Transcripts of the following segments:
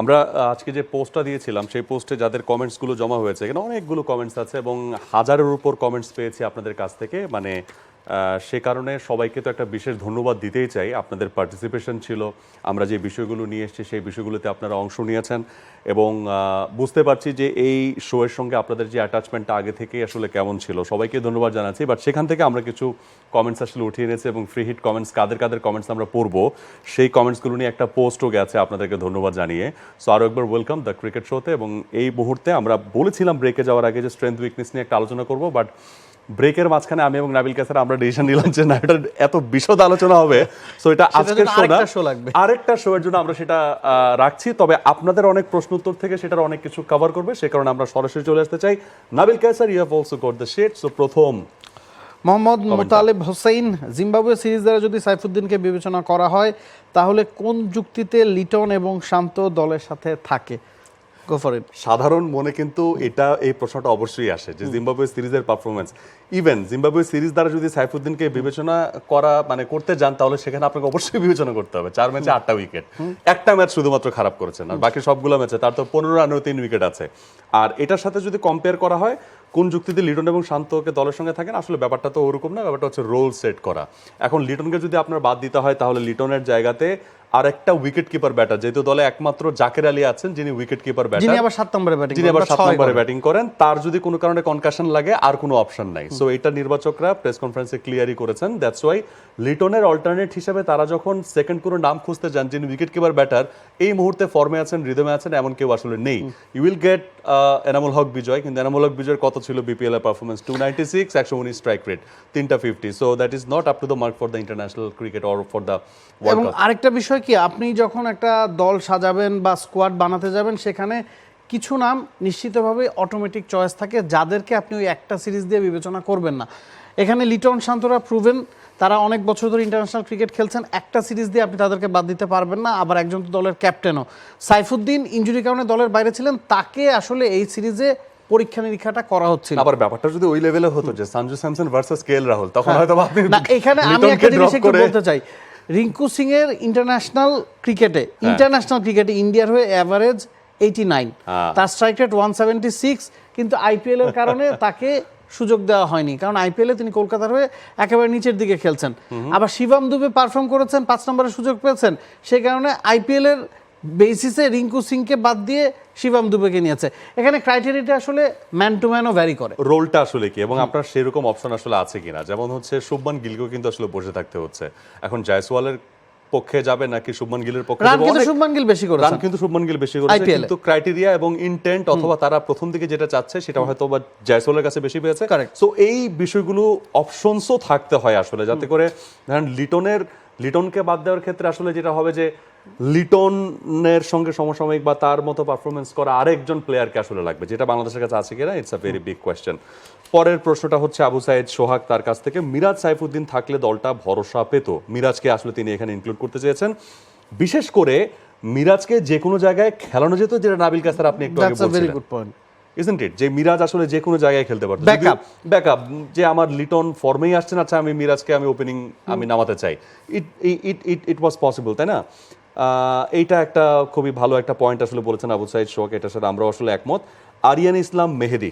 আমরা আজকে যে পোস্টটা দিয়েছিলাম, সেই পোস্টে যাদের কমেন্টসগুলো জমা হয়েছে, এখানে অনেকগুলো কমেন্টস আছে এবং হাজারের উপর কমেন্টস পেয়েছি আপনাদের কাছ থেকে। মানে সে কারণে সবাইকে তো একটা বিশেষ ধন্যবাদ দিতেই চাই। আপনাদের পার্টিসিপেশন ছিল, আমরা যে বিষয়গুলো নিয়ে এসেছি সেই বিষয়গুলোতে আপনারা অংশ নিয়েছেন এবং বুঝতে পারছি যে এই শোয়ের সঙ্গে আপনাদের যে অ্যাটাচমেন্টটা আগে থেকেই আসলে কেমন ছিল। সবাইকে ধন্যবাদ জানাচ্ছি বাট সেখান থেকে আমরা কিছু কমেন্টস আসলে উঠিয়ে এনেছি এবং ফ্রি হিট কমেন্টস কাদের কাদের কমেন্টস আমরা পড়ব, সেই কমেন্টসগুলো নিয়ে একটা পোস্টও গেছে আপনাদেরকে ধন্যবাদ জানিয়ে। সো আরও একবার ওয়েলকাম দ্য ক্রিকেট শোতে এবং এই মুহূর্তে আমরা বলেছিলাম ব্রেকে যাওয়ার আগে যে স্ট্রেংথ উইকনেস নিয়ে একটা আলোচনা করব বাট ব্রেকের মাঝখানে আমি এবং নাবিল কাসার আমরা ডিসিশন নিলাম যে না এটা এত বিশদ আলোচনা হবে। সো এটা আজকের শো না। আরেকটা শো এর জন্য আমরা সেটা রাখছি। তবে আপনাদের অনেক প্রশ্ন উত্তর থেকে সেটার অনেক কিছু কভার করবে। সে কারণে আমরা সরাসরি চলে আসতে চাই। Nabil Kasar you have also got the shade so প্রথম মোহাম্মদ মোতালেব হোসেন জিম্বাবুয়ে সিরিজ দ্বারা যদি সাইফুদ্দিনকে বিবেচনা করা হয় তাহলে কোন যুক্তিতে লিটন এবং শান্ত দলের সাথে থাকে? গো ফর ইট সাধারণ মনে কিন্তু এটা এই প্রশ্নটা অবশ্যই আসে যে জিম্বাবুয়ে সিরিজের পারফরমেন্স ইভেন জিম্বাবুয়ে সিরিজ দ্বারা যদি সাইফুদ্দিনকে বিবেচনা করা মানে করতে যান তাহলে সেখানে আপনাকে অবশ্যই বিবেচনা করতে হবে। চার ম্যাচে আটটা উইকেট একটা ম্যাচ শুধুমাত্র খারাপ করেছেন আর বাকি সবগুলো ম্যাচে তার তো পনেরো রানেও তিন উইকেট আছে। আর এটার সাথে যদি কম্পেয়ার করা হয় কোন যুক্তিতে লিটন এবং শান্তকে দলের সঙ্গে থাকেন আসলে ব্যাপারটা তো ওরকম না ব্যাপারটা হচ্ছে রোল সেট করা। এখন লিটনকে যদি আপনার বাদ দিতে হয় তাহলে লিটনের জায়গাতে আর একটা উইকেট কিপার ব্যাটার যেহেতু দলে একমাত্র জাকের আলী আছেন যিনি উইকেট কিপার যিনি ব্যাটার আবার সাত নম্বরে ব্যাটিং যিনি আবার সাত নম্বরে ব্যাটিং করেন। তার যদি কোনো কারণে কনকাশন লাগে আর কোনো অপশন নাই। সো এটা নির্বাচকরা প্রেস কনফারেন্সে ক্লিয়ারই করেছেন দ্যাটস ওয়াই লিটনের অল্টারনেট হিসেবে তারা যখন সেকেন্ড কোনো নাম খুঁজতে যান যিনি উইকেট কিপার ব্যাটার এই মুহূর্তে ফর্মে আছেন রিদমে আছেন এমন কেউ আসলে নেই। You will get Enamul Haque বিজয় কিন্তু এনামুল হক বিজয়ের কত ছিল বিপিএল এর পারফরমেন্স টু নাইনটি সিক্স একশো উনিশ স্ট্রাইক রেট তিনটা fifty so that is not up to the mark for the international cricket or for the world আরেকটা বিষয় কি আপনি যখন একটা দল সাজাবেন বা স্কোয়াড বানাতে যাবেন সেখানে কিছু নাম নিশ্চিতভাবে অটোমেটিক চয়েস থাকে যাদেরকে আপনি ওই একটা সিরিজ দিয়ে বিবেচনা করবেন না। এখানে লিটন শান্তরা প্রুভেন তারা অনেক বছর ধরে ইন্টারন্যাশনাল ক্রিকেট খেলছেন একটা সিরিজ দিয়ে আপনি তাদেরকে বাদ দিতে পারবেন না আবার একজন তো দলের ক্যাপ্টেনও সাইফুদ্দিন ইঞ্জুরি কারণে দলের বাইরে ছিলেন তাকে আসলে এই সিরিজে পরীক্ষা নিরীক্ষাটা করা হচ্ছিল। আবার ব্যাপারটা যদি ওই লেভেলে হতো যে Sanju Samson versus K L Rahul তখন হয়তো আপনি না এখানে আমি একটা জিনিস একটু বলতে চাই। রিঙ্কু সিং এর ইন্টারন্যাশনাল ক্রিকেটে ইন্টারন্যাশনাল ক্রিকেটে ইন্ডিয়ার হয়ে অ্যাভারেজ এইটি নাইন হ্যাঁ। তার strike rate one seventy six কিন্তু আইপিএল এর কারণে তাকে সুযোগ দেওয়া হয়নি। কারণ আইপিএলে তিনি কলকাতার হয়ে একেবারে নিচের দিকে খেলছেন। আবার শিবাম দুবে পারফর্ম করেছেন পাঁচ নম্বরের সুযোগ পেয়েছেন। সেই কারণে আইপিএল এর বেসিসে রিঙ্কু সিংকে বাদ দিয়ে শিবম দুবেকে নিয়েছে। এখানে ক্রাইটেরিয়াটা আসলে ম্যান টু ম্যানও ভ্যারি করে। রোলটা আসলে কি? এবং আপনার সেরকম অপশন আসলে আছে কিনা? যেমন হচ্ছে শুভমান গিলকেও কিন্তু আসলে বসে থাকতে হচ্ছে। এখন জয়সওয়ালের পক্ষে যাবে নাকি শুভমান গিলের পক্ষে রান যাবে? কিন্তু শুভমান গিল বেশি রান কিন্তু শুভমান গিল বেশি করেছে কিন্তু ক্রাইটেরিয়া এবং ইন্টেন্ট অথবা তারা প্রথম দিকে যেটা চাচ্ছে সেটা হয়তো বা জয়সওয়ালের কাছে বেশি পেয়েছে. সো এই বিষয়গুলো অপশনসও থাকতে হয় আসলে। যাতে করে ধরেন লিটনের লিটনকে বাদ দেওয়ার ক্ষেত্রে আসলে যেটা হবে যে লিটনের সঙ্গে সমসাময়িক বা তার মতো পারফরমেন্স করা আরেকজন প্লেয়ারকে আসলে লাগবে যেটা বাংলাদেশের কাছে আছে কিনা it's a very big question পরের প্রশ্নটা হচ্ছে আবু সাইদ সোহাগ তার কাছ থেকে মিরাজ সাইফুদ্দিন থাকলে দলটা ভরসা পেত? মিরাজকে আসলে তিনি এখানে ইনক্লুড করতে চেয়েছেন। বিশেষ করে মিরাজকে যে কোনো জায়গায় খেলানো যেত যেটা নাবিল কাসার আপনি একটু আগে বলছিলেন। ইজন্ট ইট যে মিরাজ আসলে যে কোনো জায়গায় খেলতে পারতো। Backup. ব্যাকআপ যে আমার লিটন ফর্মেই আসছেন আচ্ছা আমি মিরাজকে আমি ওপেনিং আমি নামাতে চাই। ইট ইট ইট ইট ওয়াজ পসিবল তাই না? এইটা একটা খুবই ভালো একটা পয়েন্ট আসলে বলেছেন আবু সাইদ শোক এটার সাথে আমরাও আসলে একমত। আরিয়ান ইসলাম মেহেদি।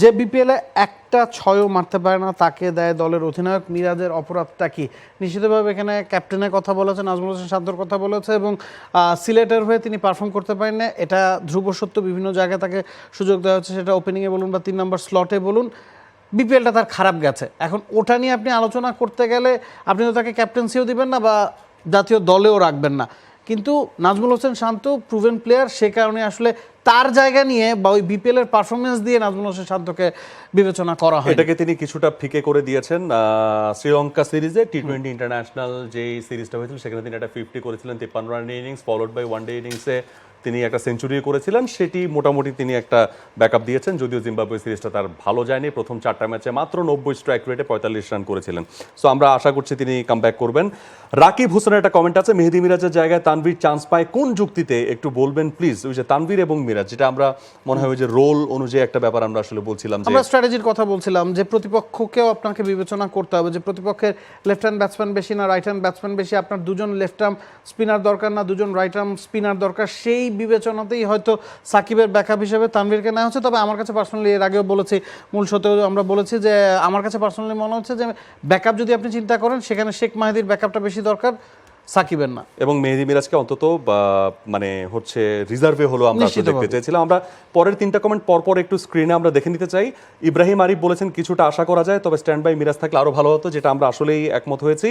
যে বিপিএল একটা ছয়ও মারতে পারে না, তাকে দেয় দলের অধিনায়ক। মিরাজের অপরাধটা কি? নিশ্চিতভাবে এখানে ক্যাপ্টেনের কথা বলেছে, নাজমুল হোসেন শান্তর কথা বলেছে এবং সিলেটের হয়ে তিনি পারফর্ম করতে পারেন না এটা ধ্রুব সত্য, বিভিন্ন জায়গায় তাকে সুযোগ দেওয়া হচ্ছে সেটা ওপেনিংয়ে বলুন বা তিন নম্বর স্লটে বলুন। বিপিএলটা তার খারাপ গেছে। এখন ওটা নিয়ে আপনি আলোচনা করতে গেলে আপনি তো তাকে ক্যাপ্টেন্সিও দিবেন না বা জাতীয় দলেও রাখবেন না। কিন্তু নাজমুল হোসেন শান্ত প্রুভেন প্লেয়ার সে কারণে আসলে তার জায়গা নিয়ে বা ওই বিপিএল এর পারফরমেন্স দিয়ে নাজমুল হোসেন শান্তকে বিবেচনা করা হয় এটাকে তিনি কিছুটা ফিকে করে দিয়েছেন শ্রীলঙ্কা সিরিজে টি টোয়েন্টি ইন্টারন্যাশনাল যে সিরিজটা হয়েছিল, সেখানে তিনি একটা ফিফটি করেছিলেন, তিপ্পান্ন run innings followed by one day ইনিংসে তিনি একটা সেঞ্চুরি করেছিলেন, সেটি মোটামুটি তিনি একটা ব্যাকআপ দিয়েছেন, যদিও জিম্বাবুয়ে সিরিজটা তার ভালো যায়নি। প্রথম চারটা ম্যাচে মাত্র নব্বই স্ট্রাইক রেটে পঁয়তাল্লিশ রান করেছিলেন। সো আমরা আশা করছি তিনি কামব্যাক করবেন। রাকিব হোসেনের একটা কমেন্ট আছে, মেহেদি মিরাজের জায়গায় তানভীর চান্স পায়, কোন যুক্তিতে একটু বলবেন প্লিজ ওই যে তানভীর এবং মিরাজ, যেটা আমরা মনে হয় ওই যে রোল অনুযায়ী একটা ব্যাপার আমরা আসলে বলছিলাম আমরা স্ট্র্যাটেজির কথা বলছিলাম যে প্রতিপক্ষকেও আপনাকে বিবেচনা করতে হবে যে প্রতিপক্ষের লেফট হ্যান্ড ব্যাটসম্যান বেশি না রাইট হ্যান্ড ব্যাটসম্যান বেশি। আপনার দুজন লেফট আর্ম স্পিনার দরকার না, দুজন রাইট আর্ম স্পিনার দরকার। সেই বিবেচনাতেই হয়তো সাকিবের ব্যাকআপ হিসেবে তানভীরকে নেওয়া হচ্ছে। তবে আমার কাছে পার্সোনালি এর আগেও বলেছি মূল সতেও আমরা বলেছি যে আমার কাছে পার্সোনালি মনে হচ্ছে যে ব্যাকআপ যদি আপনি চিন্তা করেন সেখানে শেখ মাহিদির ব্যাকআপটা বেশি দরকার সাকিবের না। এবং মেহেদি মিরাজকে অন্তত মানে হচ্ছে রিজার্ভে হলো আমরা দেখতে চাইছিলাম। আমরা পরের তিনটা কমেন্ট পরপর একটু স্ক্রিনে আমরা দেখে নিতে চাই। ইব্রাহিম আরিফ বলেছেন কিছুটা আশা করা যায় তবে স্ট্যান্ড বাই মিরাজ থাকলে আরও ভালো হতো যেটা আমরা আসলেই একমত হয়েছি।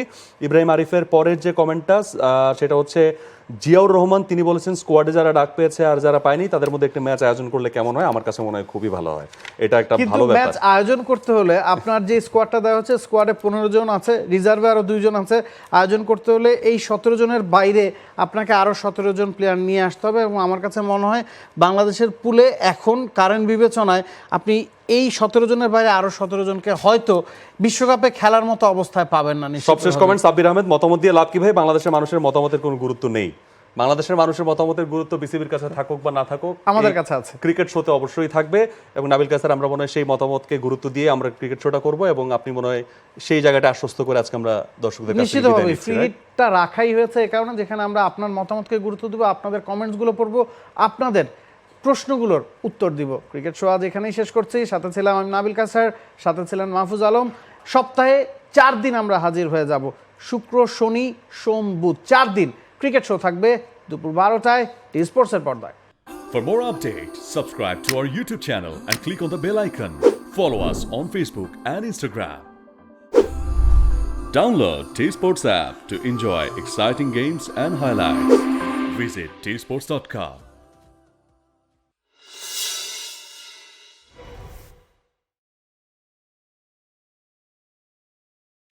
ইব্রাহিম আরিফের পরের যে কমেন্টটা আহ, সেটা হচ্ছে জিয়াউর রহমান তিনি বলেছেন স্কোয়াডে যারা ডাক পেয়েছে আর যারা পায়নি তাদের মধ্যে একটা ম্যাচ আয়োজন করলে কেমন হয়? আমার কাছে মনে হয় খুবই ভালো হয়। এটা একটা ভালো ব্যাপার। ম্যাচ আয়োজন করতে হলে আপনার যে স্কোয়াডটা দেওয়া হচ্ছে স্কোয়াডে পনেরো জন আছে রিজার্ভে আরও দুইজন আছে। আয়োজন করতে হলে এই সতেরো জনের বাইরে আপনাকে আরও সতেরো জন প্লেয়ার নিয়ে আসতে হবে এবং আমার কাছে মনে হয় বাংলাদেশের পুলে এখন কারেন্ট বিবেচনায় আপনি এই সতেরো জনের বাইরে আরও সতেরো জনকে হয়তো বিশ্বকাপে খেলার মতো অবস্থায় পাবেন না সবশেষ কমেন্ট সাব্বির আহমেদ মতামত দিয়ে লাভ কি ভাই বাংলাদেশের মানুষের মতামতের কোনো গুরুত্ব নেই বাংলাদেশের মানুষের মতামতের গুরুত্ব বিসিবির কাছে থাকুক বা না থাকুক আমাদের কাছে আছে। ক্রিকেট শোতে অবশ্যই থাকবে এবং নাবিল কাসার আমরা মনে হয় সেই মতামতকে গুরুত্ব দিয়ে আমরা ক্রিকেট শোটা করব এবং আপনি মনে হয় সেই জায়গাটা আশ্বস্ত করে আজকে আমরা দর্শকদের কাছে নিশ্চিতভাবে? ফ্রিটা রাখাই হয়েছে এই কারণে যেখানে আমরা আপনার মতামতকে গুরুত্ব দেবো আপনাদের কমেন্টসগুলো পড়ব আপনাদের প্রশ্নগুলোর উত্তর দিব ক্রিকেট শো আজ এখানেই শেষ করছি সাথে ছিলাম আমি নাবিল কাসার সাথে ছিলেন মাহফুজ আলম সপ্তাহে চার দিন আমরা হাজির হয়ে যাব শুক্র শনি সোম বুধ চার দিন ক্রিকেট শো থাকবে দুপুর বারোটায় স্পোর্টসের পর্দায় For more updates, subscribe to our YouTube channel and click on the bell icon. Follow us on Facebook and Instagram. Download T Sports app to enjoy exciting games and highlights. Visit tsports.com.